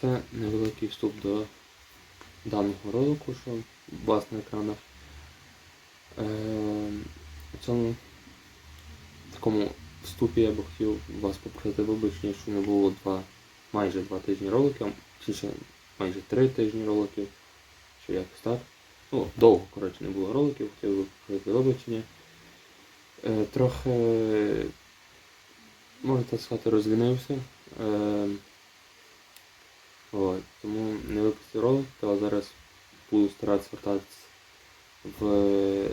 Це невеликий вступ до даного ролику, що у вас на екранах. Е, цьому такому вступі я би хотів вас попросити вибачення, що не було два, майже два тижні роликів, чи ще майже три тижні роликів, чи якось так. Ну, довго, коротше, не було роликів, хотів би попросити вибачення. Е, трохи, можна так сказати, розвінився. Е, От, тому не випустив ролик, але зараз буду старатися вертатися в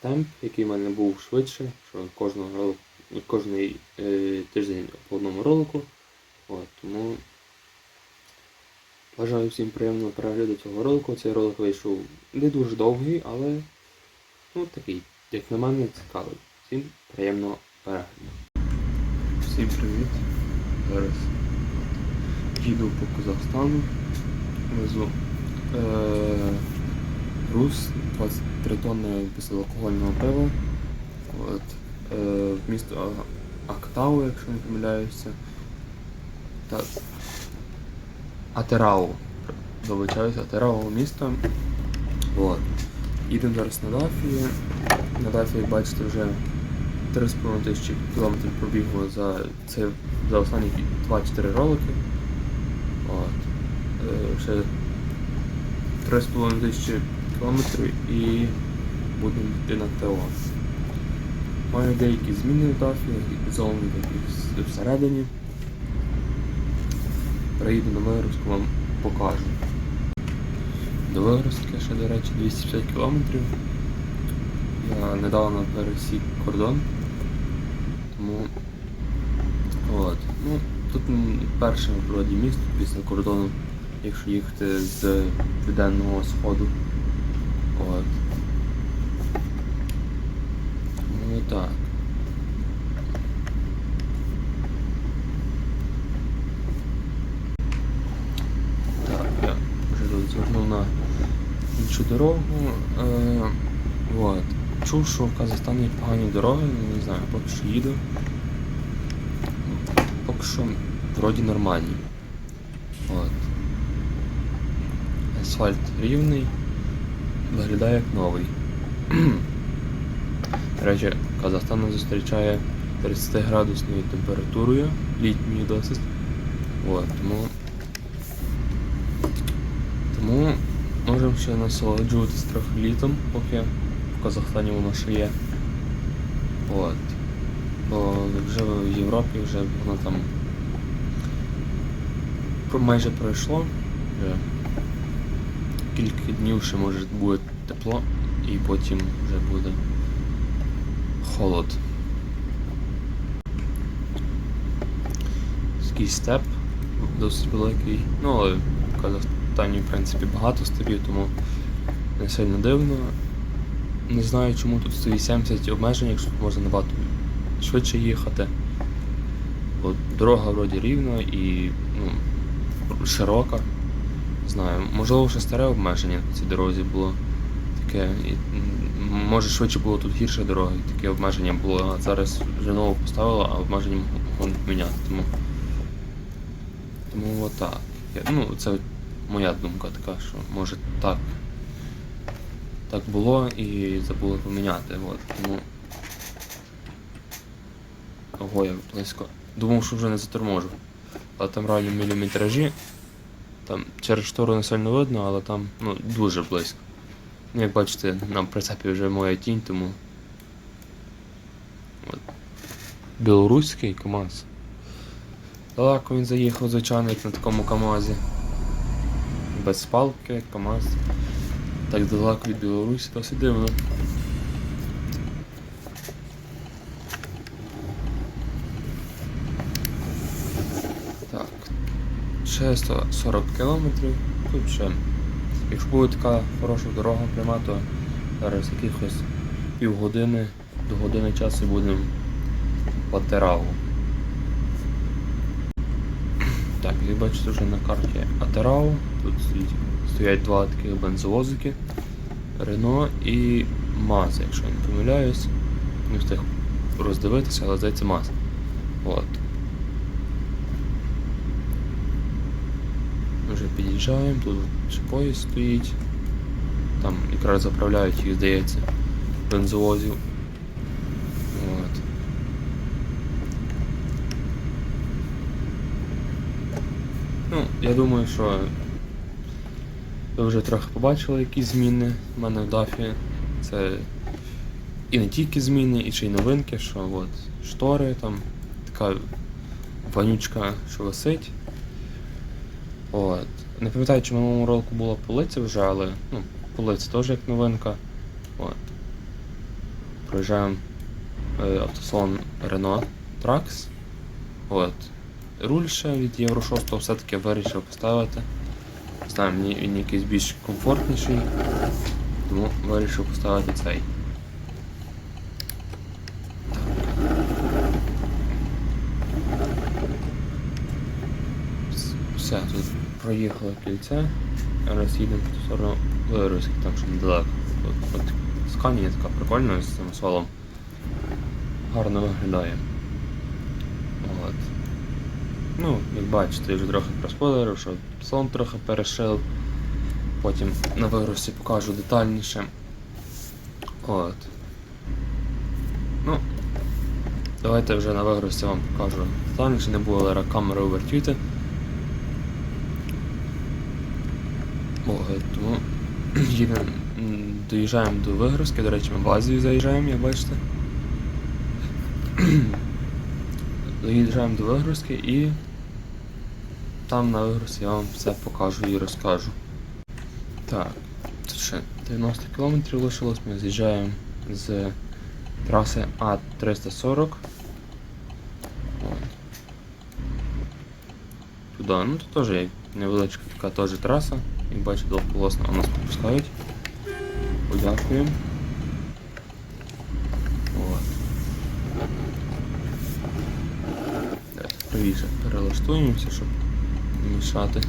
темп, який в мене був швидше, що кожного ролику, кожний е, тиждень по одному ролику. От, тому бажаю всім приємного перегляду цього ролику. Цей ролик вийшов не дуже довгий, але ну, такий, як на мене, цікавий. Всім приємного перегляду. Всім привіт. Зараз їду по Казахстану. Везу е, Рус 23 тонни безалкогольного пива. От, е, місто Актау, якщо не помиляюся. Так. Атерау. Вибачаюся, Атерау місто. От. Їдемо зараз на Дафі. На Дафі, як бачите, вже 3,5 тисячі кілометрів пробігло за, це, за останні 2-4 ролики. Ще 3,5 тисячі кілометрів і будемо йти на ТО. Маю деякі зміни в дафі, такі всередині. Приїду на вигрузку, вам покажу. До вигрузки ще, до речі, 250 кілометрів. Я недавно пересік кордон. Тому от. Ну, тут перше вроді місто після кордону, якщо їхати з південного сходу. От. Ну так. Так, я вже тут звернув на іншу дорогу. Е, от. Чув, що в Казахстані погані дороги, ну, не знаю, поки що їду. Поки що вроді нормальні. От. Асфальт рівний, виглядає як новий. До речі, Казахстан зустрічає 30 градусною температурою, літньою досить. От, тому, тому можемо ще насолоджуватись трохи літом, поки в Казахстані воно ще є. От. Бо вже в Європі вже воно там майже пройшло. Вже кілька днів ще може буде тепло і потім вже буде холод. Такий степ досить великий. Ну, але Казахстані, в принципі, багато степів, тому не сильно дивно. Не знаю, чому тут 180 обмежень, якщо можна набагато швидше їхати. Бо дорога вроді рівна і ну, широка. Не знаю, можливо, ще старе обмеження на цій дорозі було таке. І, може швидше було тут гірше дороги, таке обмеження було, а зараз вже ново поставило, а обмеження можуть міняти. Тому, тому отак. Ну, це моя думка така, що може так. Так було і забули поміняти. От, тому. Ого, я близько. Думав, що вже не заторможу. Але там реально міліметражі. Там через штору не сильно видно, але там ну, дуже близько. Як бачите, на прицепі вже моя тінь, тому. От. Білоруський КАМАЗ. Далеко він заїхав, звичайно, як на такому КАМАЗі. Без палки, КАМАЗ. Так далеко від Білорусі, досить дивно. Так. Ще 140 кілометрів. Тут ще. Якщо буде така хороша дорога пряма, то зараз якихось півгодини до години часу будемо по Терагу. Так, як бачите вже на карті Атерау. Тут стоять два таких бензовозики. Рено і МАЗ, якщо я не помиляюсь. Не встиг роздивитися, але здається МАЗ. От. Стоять два таких бензовозики. Рено і МАЗ, якщо я не помиляюсь. Не встиг роздивитися, але здається МАЗ. От. під'їжджаємо, тут поїзд стоїть. Там якраз заправляють їх, здається, бензовозів. От. Ну, я думаю, що ви вже трохи побачили якісь зміни в мене в дафі. Це і не тільки зміни, і ще й новинки, що от штори, там така вонючка, що висить. От. Не пам'ятаю, чи в минулому року була полиця вже, але ну, полиця теж як новинка. От. Проїжджаємо е, автосалон Renault Trax. От. Руль ще від Євро 6 все-таки вирішив поставити. Знаю, мені він якийсь більш комфортніший, тому вирішив поставити цей. С- Все, тут проїхало кільце. Зараз їдемо в сторону Белоруськи, там що недалеко. От, от Сканія така прикольна з цим солом. Гарно виглядає. От. Ну, як бачите, я вже трохи проспойлерив, що салон трохи перешив. Потім на вигрузці покажу детальніше. От. Ну, давайте вже на вигрузці вам покажу детальніше, не було зараз камери овертвіти. О, е, їдемо, доїжджаємо до вигрузки, до речі, ми в Азію заїжджаємо, як бачите. Доїжджаємо до вигрузки і там на вигрузці я вам все покажу і розкажу. Так, тут ще 90 км лишилось, ми з'їжджаємо з траси А340. Туди, ну тут теж є невеличка така теж траса. Як бачите, двополосна у нас пропускають. Подякуємо. Правіше перелаштуємося, щоб не мішати.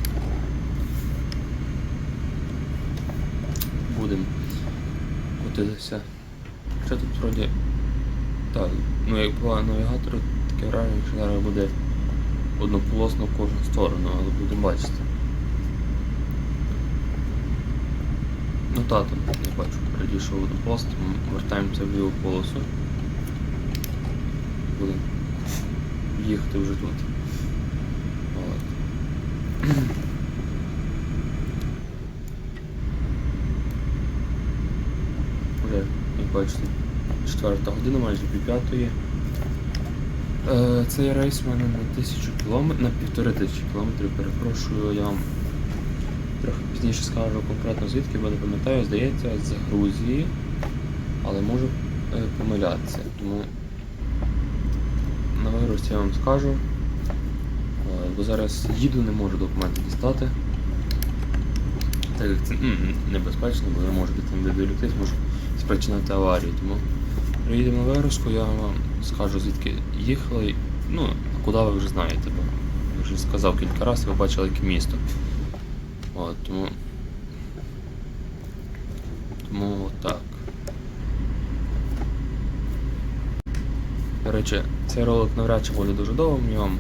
Будемо котитися. Що тут вроді. Так, ну як по навігатору таке враження, що зараз буде однополосно в кожну сторону, але будемо бачити. Та там, я бачу, перейшов однополосно, тому вертаємося в ліву полосу. Будемо їхати вже тут. От. Вже, як бачите, четверта година, майже пів п'ятої. Е, Цей рейс у мене на тисячу кілометрів, на півтори тисячі кілометрів, перепрошую, я вам пізніше скажу конкретно звідки, бо не пам'ятаю, здається, з Грузії, але можу е, помилятися. Тому на вигрузці я вам скажу. Е, Бо зараз їду, не можу документи дістати. Так як це небезпечно, бо ви можете там відволіктись, може спричинити аварію. Тому приїдемо на вигрузку, я вам скажу звідки їхали. Ну, куди ви вже знаєте, бо я вже сказав кілька разів, ви бачили яке місто. От, тому. Тому так. До речі, цей ролик навряд чи буде дуже довгим, я вам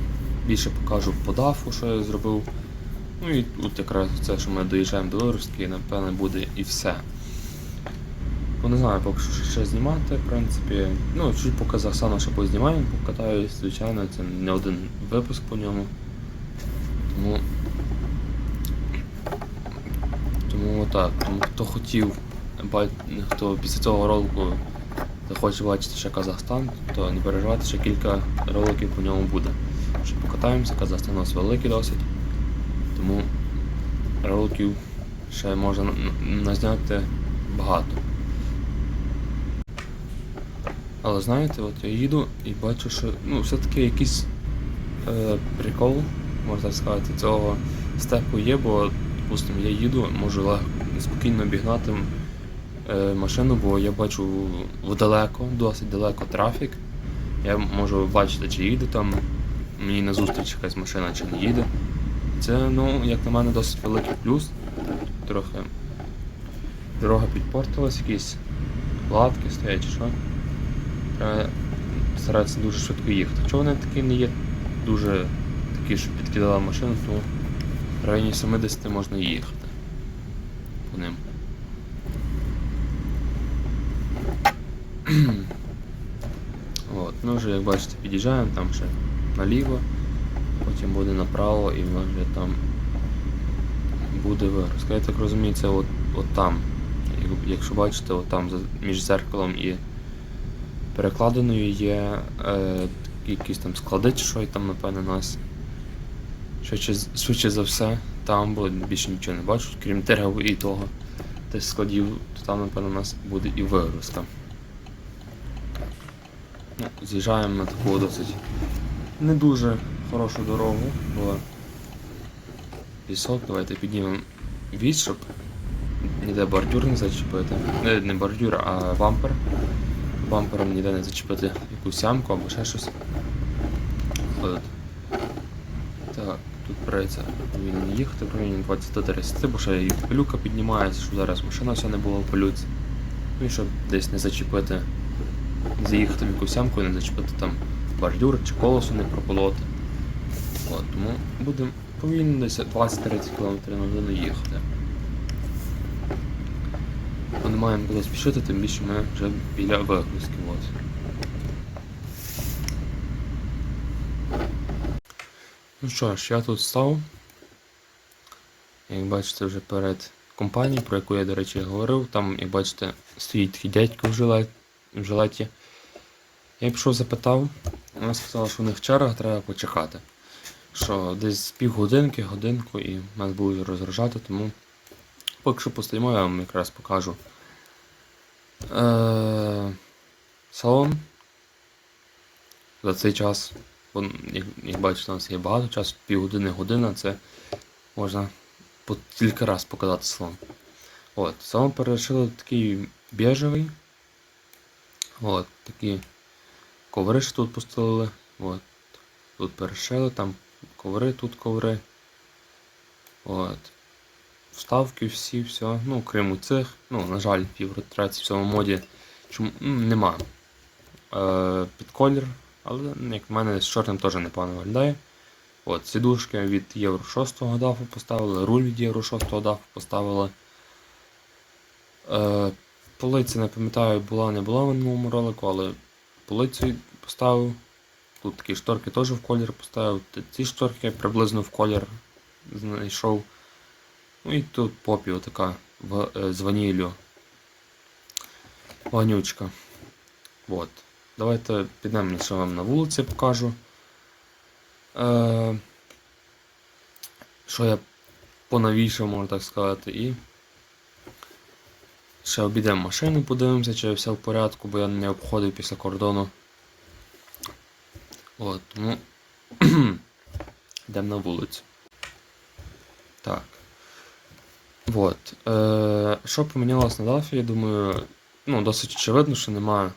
більше покажу по що я зробив. Ну і тут якраз це, що ми доїжджаємо до Вируски, напевне буде і все. Бо не знаю, поки що ще знімати, в принципі. Ну, чуть по Казахстану ще познімаємо, покатаюсь, звичайно, це не один випуск по ньому. Тому. Отак. Тому хто хотів, хто після цього ролику захоче бачити ще Казахстан, то не переживайте, ще кілька роликів по ньому буде. Ще покатаємося, Казахстан у нас великий досить. Тому роликів ще можна назняти багато. Але знаєте, от я їду і бачу, що ну, все-таки якийсь е, прикол, можна так сказати, цього степу є, бо, допустимо, я їду, можу спокійно обігнати е, машину, бо я бачу вдалеко, досить далеко трафік. Я можу бачити, чи їде там мені назустріч якась машина, чи не їде. Це, ну, як на мене, досить великий плюс. Трохи дорога підпортилась, якісь лавки стоять чи що. Треба старатися дуже швидко їхати. Якщо вони такі не є дуже такі, що підкидала машину, то в районі 70 можна їхати. По ним. От, ну вже як бачите, під'їжджаємо, там ще наліво, потім буде направо і воно вже там буде вигрузка. Я так розумію, це от, от там. Якщо бачите, от там між зеркалом і перекладиною є е, якісь там склади чи що, і там, напевно, нас. Швидше, швидше за все, там, бо більше нічого не бачу, крім дерев і того. Десь складів, то там, напевно, у нас буде і вигрузка. Ну, з'їжджаємо на таку досить не дуже хорошу дорогу, бо пісок, давайте піднімемо віз, щоб ніде бордюр не зачепити. Не, не бордюр, а бампер. Бампером ніде не зачепити якусь ямку або ще щось. От. Прийдеться повинен їхати в районі 20-30, бо ще і пилюка піднімається, щоб зараз машина вся не була в пилюці. Ну і щоб десь не зачепити, заїхати в якусь ямку не зачепити там бордюр чи колесо не прополоти. От, тому будемо повільно десь 20-30 км на годину їхати. Бо не маємо куди спішити, тим більше ми вже біля вигрузки. От. Ну що ж, я тут став. Як бачите, вже перед компанією, про яку я, до речі, говорив, там, як бачите, стоїть такий дядько в, жилет, в жилеті. Я пішов запитав, вона сказала, що у них черга треба почекати. Що десь півгодинки, годинку і нас будуть розгружати, тому поки що постоїмо, я вам якраз покажу. Е- салон за цей час. Як, як бачите, у нас є багато часу, півгодини, година, це можна по кілька разів показати салон. От, салон перешили такий біжевий. От, такі коври ще тут постелили. От. Тут перешили, там коври, тут коври. От. Вставки всі, все. Ну, крім цих. Ну, на жаль, в євротреці в цьому моді чому, м, нема. Е, під колір, але як в мене з чорним теж непогано виглядає. От, сідушки від Євро 6 дафу поставили, руль від Євро 6 дафу поставили. Е, полиця, не пам'ятаю, була не була в минулому ролику, але полицю поставив. Тут такі шторки теж в колір поставив. Ці шторки приблизно в колір знайшов. Ну і тут попі така е, з ваніллю. Вонючка. От. Давайте підемо ще вам на вулиці покажу. Е, що я понавішав, можна так сказати, і ще обійдемо машину, подивимося, чи все в порядку, бо я не обходив після кордону. От, тому йдемо на вулицю. Так. От. Е, що помінялось на DAF, я думаю, ну, досить очевидно, що немає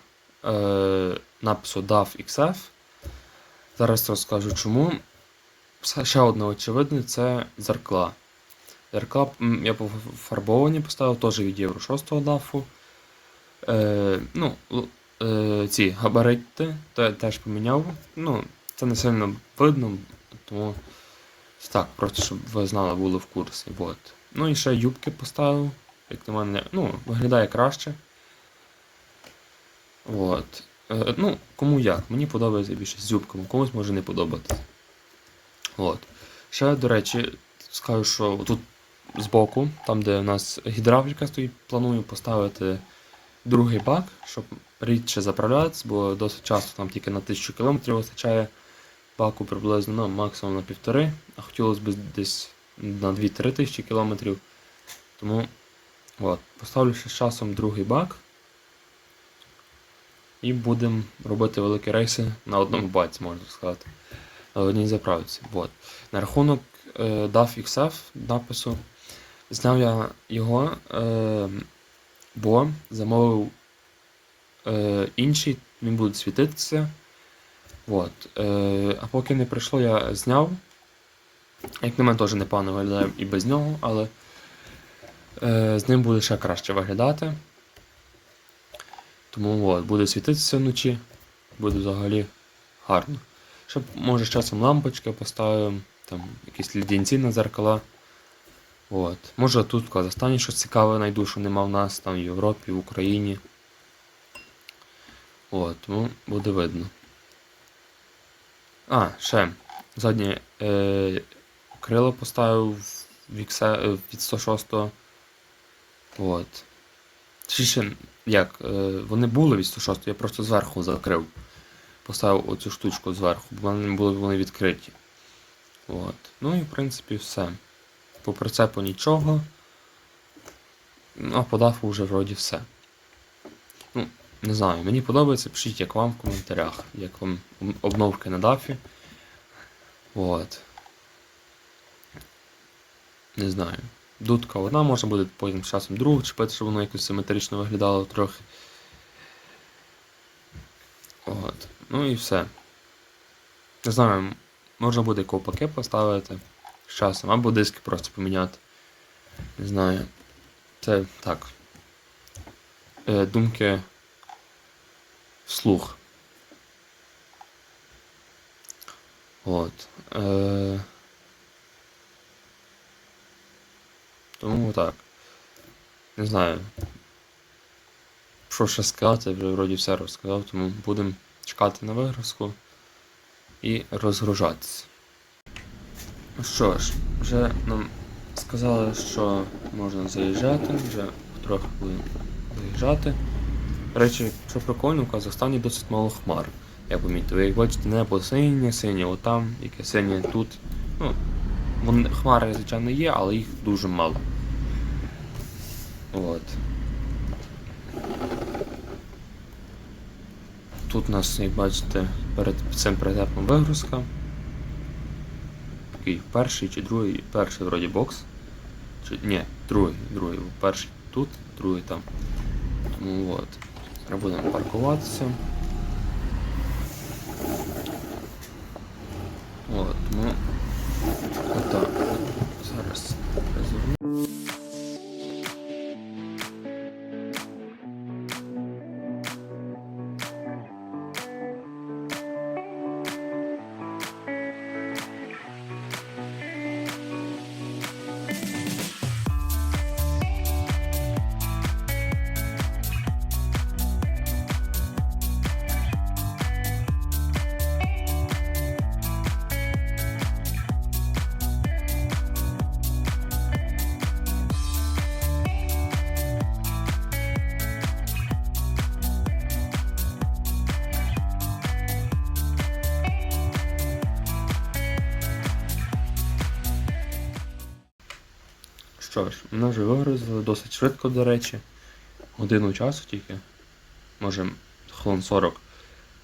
напису DAF XF. Зараз розкажу чому. Ще одне очевидне це. Дзеркала м, я пофарбовані поставив теж від Євро 6 DAF. Е, ну, е, ці габарити теж поміняв. Ну, це не сильно видно, тому так, просто щоб ви знали, були в курсі. От. Ну і ще юбки поставив. Як на мене, ну, виглядає краще. От. Е, ну, кому як. Мені подобається більше з юбками, комусь може не подобатися. От. Ще, до речі, скажу, що тут збоку, там де у нас гідравліка стоїть, планую поставити другий бак, щоб рідше заправлятися, бо досить часто там тільки на 1000 км вистачає баку приблизно ну, максимум на півтори, а хотілося б десь на 2-3 тисячі кілометрів. Тому от, поставлю ще з часом другий бак. І будемо робити великі рейси на одному баці, можна сказати. На одній заправці. От. На рахунок е, DAF XF напису. Зняв я його, е, бо замовив е, інший, він буде світитися. От. Е, а поки не прийшло, я зняв. Як на мене теж непогано виглядає і без нього, але е, з ним буде ще краще виглядати. Тому от, буде світитися вночі, буде взагалі гарно. Щоб, може, з часом лампочки поставимо, там якісь лідінці на зеркала. От. Може тут в Казахстані щось цікаве знайду, що нема в нас, там в Європі, в Україні. От, ну, буде видно. А, ще. Заднє е, крило поставив е, від 106. От. Ще як? Е, вони були від 106, я просто зверху закрив. Поставив оцю штучку зверху, бо вони були вони відкриті. От. Ну і в принципі все. По прицепу нічого. Ну, а по дафу вже вроді все. Ну, не знаю, мені подобається, пишіть як вам в коментарях, як вам обновки на дафі. От. Не знаю. Дудка одна можна буде потім з часом другу чіпити, щоб воно якось симетрично виглядало трохи. От. Ну і все. Не знаю, можна буде ковпаки поставити з часом, або диски просто поміняти. Не знаю. Це так. Е, думки вслух. От. Е, тому так. Не знаю. Що ще сказати, вже вроді все розказав, тому будемо чекати на вигрузку і розгружатися. Ну що ж, вже нам сказали, що можна заїжджати, вже трохи будемо заїжджати. Речі, що прикольно, в Казахстані досить мало хмар. Я помітив. Як бачите, небо синє, синє отам, яке синє тут. Ну, вони, хмари, звичайно, є, але їх дуже мало. От. Тут у нас, як бачите, перед цим прицепом вигрузка. Такий перший чи другий, перший вроді бокс. Чи, ні, другий, другий. Перший тут, другий там. Тому от. Зараз будемо паркуватися. От, ну. Що ж, мене вже вигрузили досить швидко, до речі. Годину часу тільки. Може, хвилин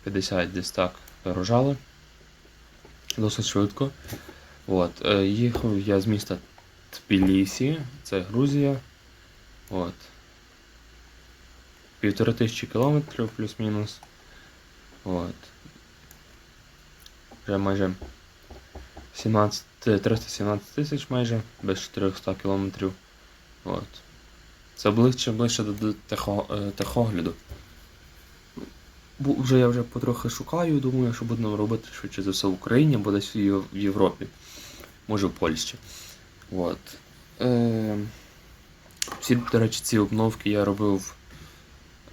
40-50 десь так вигружали. Досить швидко. От, е, їхав я з міста Тбілісі, це Грузія. От. Півтори тисячі кілометрів плюс-мінус. От. Вже майже 17, 317 тисяч майже, без 400 кілометрів. От. Це ближче ближче до, техо, е, техогляду. Бу- Вже я вже потрохи шукаю, думаю, що будемо робити швидше за все в Україні або десь в Європі. Може в Польщі. От. Е, всі, до речі, ці обновки я робив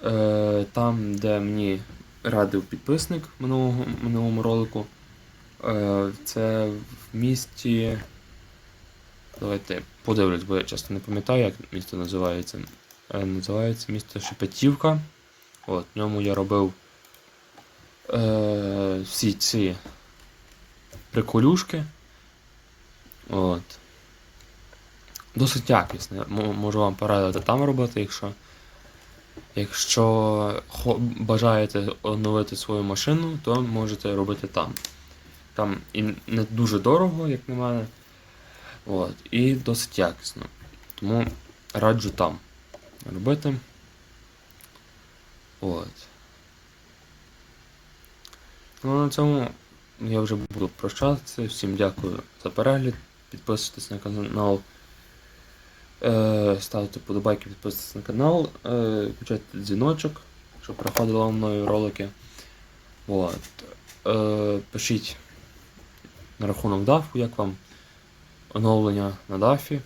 е, там, де мені радив підписник в минулому ролику. Е, Це в місті. Давайте подивлюсь, бо я часто не пам'ятаю, як місто називається. Е, Називається місто Шепетівка. От, в ньому я робив е, всі ці приколюшки. От. Досить якісне. Можу вам порадити там робити, якщо. Якщо бажаєте оновити свою машину, то можете робити там. Там і не дуже дорого, як на мене. От, і досить якісно. Тому раджу там робити. От. Ну, на цьому я вже буду прощатися. Всім дякую за перегляд. Підписуйтесь на канал. Е, ставте подобайки, підписуйтесь на канал, е, включайте дзвіночок, щоб приходили мною ролики. От. Е, пишіть на рахунок дафу, як вам оновлення на дафі.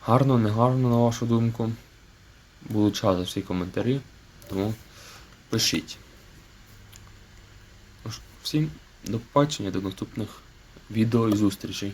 Гарно, не гарно, на вашу думку. Буду час за всі коментарі, тому пишіть. Всім до побачення, до наступних відео і зустрічей.